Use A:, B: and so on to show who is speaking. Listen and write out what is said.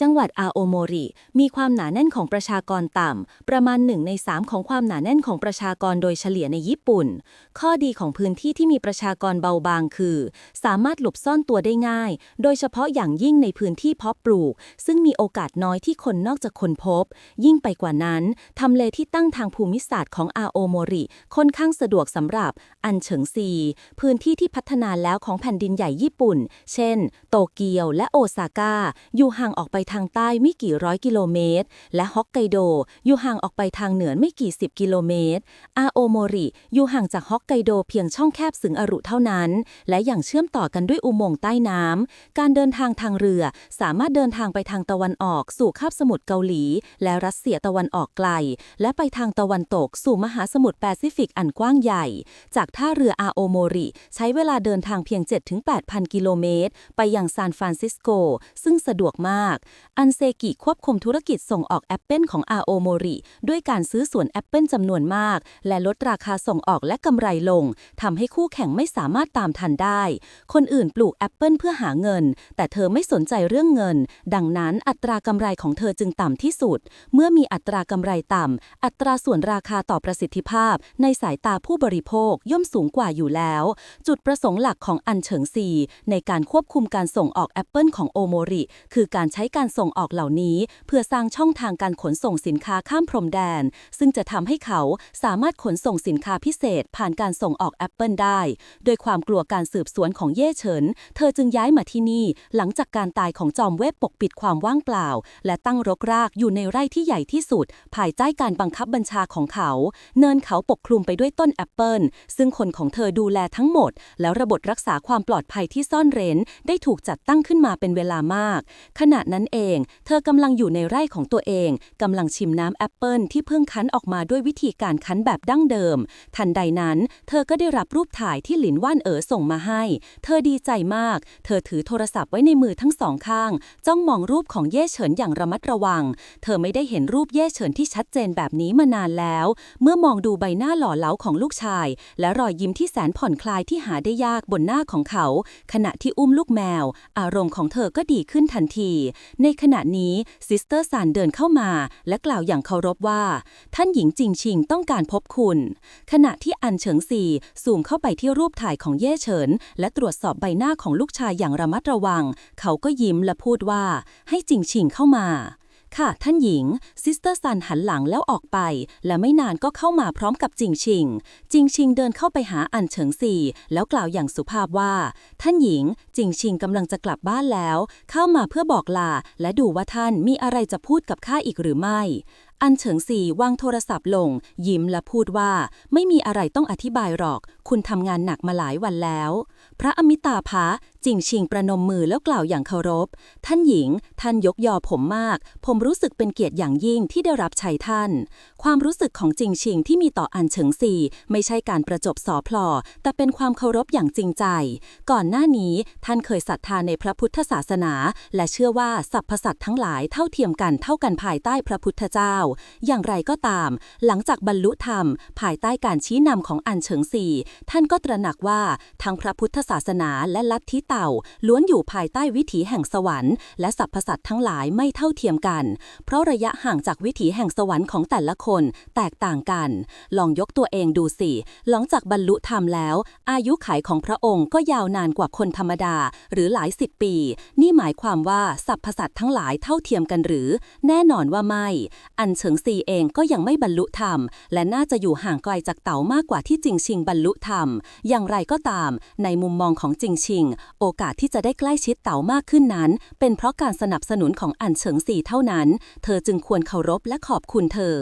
A: จังหวัดอาโอโมริ มีความหนาแน่นของประชากรต่ำ ประมาณ 1 ใน 3 ของความหนาแน่นของประชากรโดยเฉลี่ยในญี่ปุ่น ข้อดีของพื้นที่ที่มีประชากรเบาบางคือ สามารถหลบซ่อนตัวได้ง่าย โดยเฉพาะอย่างยิ่งในพื้นที่เพาะปลูก ซึ่งมีโอกาสน้อยที่คนนอกจะคนพบ ยิ่งไปกว่านั้น ทำเลที่ตั้งทางภูมิศาสตร์ของอาโอโมริค่อนข้างสะดวกสำหรับ อันเฉิงซี พื้นที่ที่พัฒนาแล้วของแผ่นดินใหญ่ญี่ปุ่น เช่น โตเกียวและโอซาก้า อยู่ห่างออกไปทางใต้ไม่กี่ร้อยกิโลเมตร และฮอกไกโดอยู่ห่างออกไปทางเหนือไม่กี่สิบกิโลเมตร อาโอโมริอยู่ห่างจากฮอกไกโดเพียงช่องแคบสึงอรุเท่านั้น และอย่างเชื่อมต่อกันด้วยอุโมงค์ใต้น้ำการเดินทางทางเรือสามารถเดินทางไปทางตะวันออก สู่คาบสมุทรเกาหลี และรัสเซียตะวันออกไกล และไปทางตะวันตก สู่มหาสมุทรแปซิฟิกอันกว้างใหญ่ จากท่าเรืออาโอโมริใช้เวลาเดินทางเพียง 7-8,000 กิโลเมตร ไปยังซานฟรานซิสโก ซึ่งสะดวกมากอันเซกิควบคุมธุรกิจส่งออกแอปเปิลของอาโอโมริด้วยการซื้อส่วนแอปเปิลจำนวนมาก และลดราคาส่งออกและกำไรลงทำให้คู่แข่งไม่สามารถตามทันได้ คนอื่นปลูกแอปเปิลเพื่อหาเงิน แต่เธอไม่สนใจเรื่องเงิน ดังนั้นอัตรากำไรของเธอจึงต่ำที่สุด เมื่อมีอัตรากำไรต่ำ อัตราส่วนราคาต่อประสิทธิภาพ ในสายตาผู้บริโภคย่อมสูงกว่าอยู่แล้ว จุดประสงค์หลักของอันเฉิงซีในการควบคุมการส่งออกแอปเปิลของโอโมริคือการใช้การส่งออกเหล่านี้ เพื่อสร้างช่องทางการขนส่งสินค้าข้ามพรมแดน ซึ่งจะทำให้เขาสามารถขนส่งสินค้าพิเศษ ผ่านการส่งออกแอปเปิลได้ โดยความกลัวการสืบสวนของเย่เฉิน เธอจึงย้ายมาที่นี่ หลังจากการตายของจอมเวทปกปิดความว่างเปล่า และตั้งรกรากอยู่ในไร่ที่ใหญ่ที่สุด ภายใต้การบังคับบัญชาของเขา เนินเขาปกคลุมไปด้วยต้นแอปเปิลซึ่งคนของเธอดูแลทั้งหมด แล้วระบบรักษาความปลอดภัยที่ซ่อนเร้น ได้ถูกจัดตั้งขึ้นมาเป็นเวลามาก ขณะนั้นเอง เธอกำลังอยู่ในไร่ของตัวเองกำลังชิมน้ำแอปเปิลที่เพิ่งคั้นออกมาด้วยวิธีการคั้นแบบดั้งเดิม ทันใดนั้น เธอก็ได้รับรูปถ่ายที่หลินว่านเอ๋อส่งมาให้ เธอดีใจมาก เธอถือโทรศัพท์ไว้ในมือทั้งสองข้าง จ้องมองรูปของเย่เฉินอย่างระมัดระวัง เธอไม่ได้เห็นรูปเย่เฉินที่ชัดเจนแบบนี้มานานแล้ว เมื่อมองดูใบหน้าหล่อเหลาของลูกชาย และรอยยิ้มที่แสนผ่อนคลายที่หาได้ยากบนหน้าของเขา ขณะที่อุ้มลูกแมว อารมณ์ของเธอก็ดีขึ้นทันทีในขณะนี้ซิสเตอร์ซานเดินเข้ามา และกล่าวอย่างเคารพว่า ท่านหญิงจิงชิงต้องการพบคุณ ขณะที่อันเฉิงซีซูมเข้าไปที่รูปถ่ายของเย่เฉิน และตรวจสอบใบหน้าของลูกชายอย่างระมัดระวัง เขาก็ยิ้มและพูดว่า ให้จิงชิงเข้ามา ค่ะท่านหญิง ซิสเตอร์ซันหันหลังแล้วออกไป และไม่นานก็เข้ามาพร้อมกับจิงชิง จิงชิงเดินเข้าไปหาอันเฉิงซีแล้วกล่าวอย่างสุภาพว่า ท่านหญิง จิงชิงกำลังจะกลับบ้านแล้ว เข้ามาเพื่อบอกลา และดูว่าท่านมีอะไรจะพูดกับข้าอีกหรือไม่ อันเฉิงซีวางโทรศัพท์ลง ยิ้มและพูดว่า ไม่มีอะไรต้องอธิบายหรอก คุณทำงานหนักมาหลายวันแล้ว พระอมิตาภะจิงชิงประนมมือแล้วกล่าวอย่างเคารพ ท่านหญิง ท่านยกยอผมมาก ผมรู้สึกเป็นเกียรติอย่างยิ่งที่ได้รับใช้ท่าน ความรู้สึกของจิงชิงที่มีต่ออันเฉิงซีไม่ใช่การประจบสอพลอ แต่เป็นความเคารพอย่างจริงใจ ก่อนหน้านี้ท่านเคยศรัทธาในพระพุทธศาสนา และเชื่อว่าสรรพสัตว์ทั้งหลายเท่าเทียมกันเท่ากันภายใต้พระพุทธเจ้าอย่างไรก็ตาม หลังจากบรรลุธรรม ภายใต้การชี้นำของอันเฉิงซีท่านก็ตระหนักว่าทั้งพระพุทธศาสนาและลัทธิเต่า ล้วนอยู่ภายใต้วิถีแห่งสวรรค์และสรรพสัตว์ทั้งหลายไม่เท่าเทียมกัน เพราะระยะห่างจากวิถีแห่งสวรรค์ของแต่ละคนแตกต่างกัน ลองยกตัวเองดูสิ หลังจากบรรลุธรรมแล้ว อายุขัยของพระองค์ก็ยาวนานกว่าคนธรรมดา หรือหลายสิบปี นี่หมายความว่าสรรพสัตว์ทั้งหลายเท่าเทียมกันหรือ แน่นอนว่าไม่ อันเฉิงซีเองก็ยังไม่บรรลุธรรม และน่าจะอยู่ห่างไกลจากเต๋ามากกว่าที่จิงชิงบรรลุธรรม อย่างไรก็ตาม ในมุมมองของจิงชิง โอกาสที่จะได้ใกล้ชิดเต๋ามากขึ้นนั้น เป็นเพราะการสนับสนุนของอันเฉิงซีเท่านั้น เธอจึงควรเคารพและขอบคุณเธอ